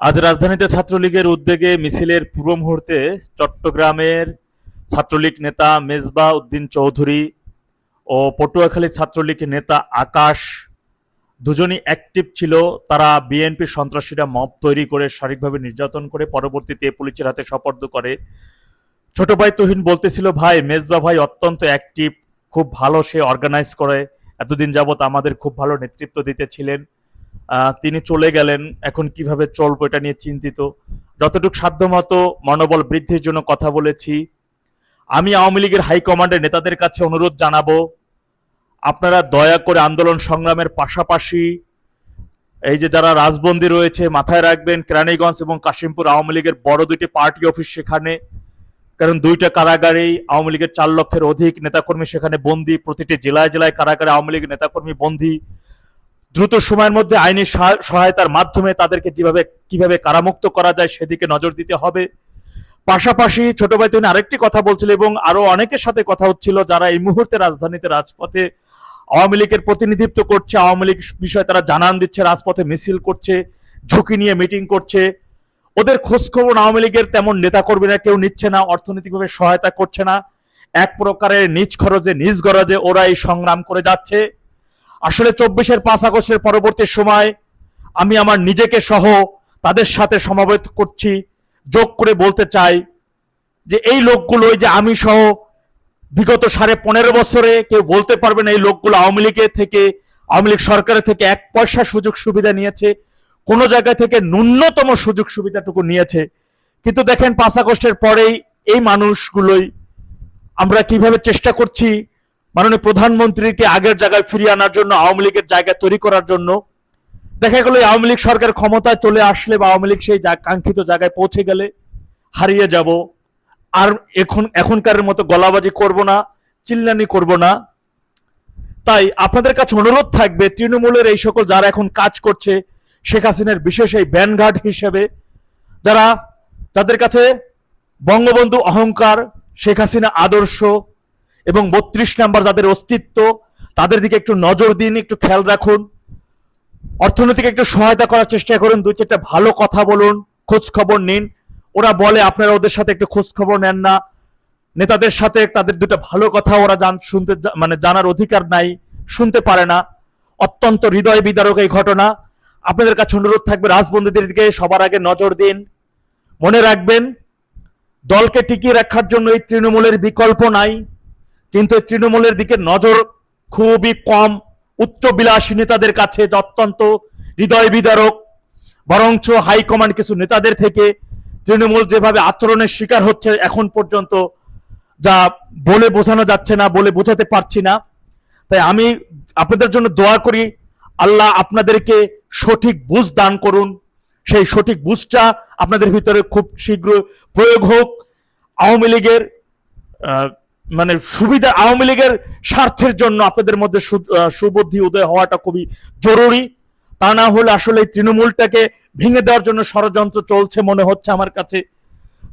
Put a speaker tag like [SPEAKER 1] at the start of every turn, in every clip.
[SPEAKER 1] আজ রাজধানীতে ছাত্রলীগের উদ্যোগে মিছিলের পূর্ব মুহূর্তে চট্টগ্রামের ছাত্রলীগ নেতা মেজবা উদ্দিন চৌধুরী ও পটুয়াখালী ছাত্রলীগ নেতা আকাশ দুজনই অ্যাক্টিভ ছিল। তারা বিএনপি সন্ত্রাসীরা মব তৈরি করে, শারীরিকভাবে নির্যাতন করে, পরবর্তীতে পুলিশের হাতে সোপর্দ করে। ছোট ভাই তুহিন বলতেছিল, ভাই, মেজবা ভাই অত্যন্ত অ্যাক্টিভ, খুব ভালো, সে অর্গানাইজ করে। এতদিন যাবত আমাদের খুব ভালো নেতৃত্ব দিতেছিলেন তিনি চলে গেলেন। এখন কীভাবে চলবো এটা নিয়ে চিন্তিত। যতটুকু সাধ্যমতো মনোবল বৃদ্ধির জন্য কথা বলেছি। আমি আওয়ামী লীগের হাইকমান্ডের নেতাদের কাছে অনুরোধ জানাব, আপনারা দয়া করে আন্দোলন সংগ্রামের পাশাপাশি এই যে যারা রাজবন্দি রয়েছে, মাথায় রাখবেন কেরানীগঞ্জ এবং কাশিমপুর আওয়ামী লীগের বড় দুইটি পার্টি অফিস সেখানে। কারণ দুইটা কারাগারেই আওয়ামী লীগের চার লক্ষের অধিক নেতাকর্মী সেখানে বন্দী, প্রতিটি জেলায় জেলায় কারাগারে আওয়ামী লীগের নেতাকর্মী বন্দী। দ্রুত সময়ের মধ্যে আইনি সহায়- সহায়তার মাধ্যমে তাদেরকে যেভাবে কীভাবে কারামুক্ত করা যায় সেদিকে নজর দিতে হবে। পাশাপাশি ছোট ভাই তিনি আরেকটি কথা বলছিল এবং আরও অনেকের সাথে কথা হচ্ছিল যারা এই মুহূর্তে রাজধানীতে রাজপথে আওয়ামী লীগের প্রতিনিধিত্ব করছে, আওয়ামী লীগ বিষয়ে তারা জানান দিচ্ছে, রাজপথে মিছিল করছে, ঝুঁকি নিয়ে মিটিং করছে। ওদের খোঁজ খবর আওয়ামী লীগের তেমন নেতাকর্মীরা কেউ নিচ্ছে না, অর্থনৈতিকভাবে সহায়তা করছে না। এক প্রকারের নিজ খরচে, নিজ গরজে ওরা এই সংগ্রাম করে যাচ্ছে। আসলে চব্বিশের পাঁচ আগস্টের পরবর্তী সময় আমি আমার নিজেকে সহ তাদের সাথে সমাবেত করছি, যোগ করে বলতে চাই যে এই লোকগুলোই যে আমি সহ বিগত সাড়ে পনেরো বছরে কেউ বলতে পারবে না এই লোকগুলো আওয়ামী লীগের থেকে, আওয়ামী লীগ সরকারের থেকে এক পয়সা সুযোগ সুবিধা নিয়েছে, কোনো জায়গা থেকে ন্যূনতম সুযোগ সুবিধাটুকু নিয়েছে। কিন্তু দেখেন পাঁচ আগস্টের পরেই এই মানুষগুলোই আমরা কীভাবে চেষ্টা করছি মাননীয় প্রধানমন্ত্রীকে আগের জায়গায় ফিরিয়ে আনার জন্য, আওয়ামী লীগের জায়গা তৈরি করার জন্য। দেখা গেল আওয়ামী লীগ সরকার ক্ষমতায় চলে আসলে বা আওয়ামী লীগ সেই কাঙ্ক্ষিত জায়গায় পৌঁছে গেলে হারিয়ে যাব। আর এখন এখনকার মতো গলাবাজি করব না, চিল্লানি করব না। তাই আপনাদের কাছে অনুরোধ থাকবে, তৃণমূলের এই সকল যারা এখন কাজ করছে, শেখ হাসিনার বিশেষ এই ব্যানগার্ড হিসেবে, যারা যাদের কাছে বঙ্গবন্ধু অহংকার, শেখ হাসিনা আদর্শ এবং বত্রিশ নাম্বার যাদের অস্তিত্ব, তাদের দিকে একটু নজর দিন, একটু খেয়াল রাখুন। অর্থনৈতিক একটু সহায়তা করার চেষ্টা করুন, দুই চারটা ভালো কথা বলুন খোঁজ খবর নিন। ওরা বলে আপনারা ওদের সাথে একটু খোঁজ খবর নেন না। নেতাদের সাথে তাদের দুটো ভালো কথা ওরা জান, শুনতে মানে জানার অধিকার নাই, শুনতে পারে না। অত্যন্ত হৃদয় বিদারক এই ঘটনা। আপনাদের কাছে অনুরোধ থাকবে রাজবন্দীদের দিকে সবার আগে নজর দিন। মনে রাখবেন, দলকে টিকিয়ে রাখার জন্য এই তৃণমূলের বিকল্প নাই। কিন্তু তৃণমূলের দিকে নজর খুবই কম। উচ্চ বিলাসী নেতাদের কাছে অত্যন্ত হৃদয় বিদারক, বরঞ্চ হাইকমান্ড কিছু নেতাদের থেকে তৃণমূল যেভাবে আচরণের শিকার হচ্ছে এখন পর্যন্ত যা বলে বোঝানো যাচ্ছে না, বলে বোঝাতে পারছি না। তাই আমি আপনাদের জন্য দোয়া করি, আল্লাহ আপনাদেরকে সঠিক বুঝ দান করুন। সেই সঠিক বুঝটা আপনাদের ভিতরে খুব শীঘ্র প্রয়োগ হোক। আওয়ামী লীগের মানে সুবিধা আওয়ামী লীগের স্বার্থের জন্য আপনাদের মধ্যে সুবুদ্ধি, উদয় হওয়াটা খুবই জরুরি। তা না হলে আসলে তৃণমূলটাকে ভেঙে দেওয়ার জন্য ষড়যন্ত্র চলছে মনে হচ্ছে আমার কাছে।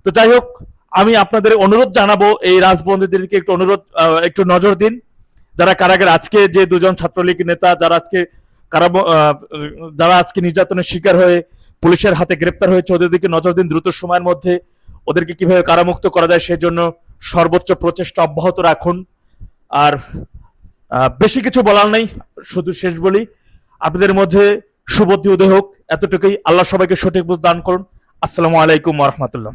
[SPEAKER 1] তো যাই হোক, আমি আপনাদের অনুরোধ জানাব, এই রাজবন্দীদেরকে একটু অনুরোধ একটু নজর দিন। যারা কারাগারে, আজকে যে দুজন ছাত্রলীগ নেতা, যারা আজকে কারা যারা আজকে নির্যাতনের শিকার হয়ে পুলিশের হাতে গ্রেপ্তার হয়েছে ওদের দিকে নজর দিন দ্রুত সময়ের মধ্যে। ওদেরকে কীভাবে কারামুক্ত করা যায় সেজন্য সর্বোচ্চ প্রচেষ্টা অব্যাহত রাখুন। আর বেশি কিছু বলার নাই, শুধু শেষ বলি, আপনাদের মধ্যে সুবদ্ধি উদয় হোক। এতটুকুই আল্লাহ সবাইকে সঠিক বুঝ দান করুন। আসসালামু আলাইকুম রহমতুল্লাহ।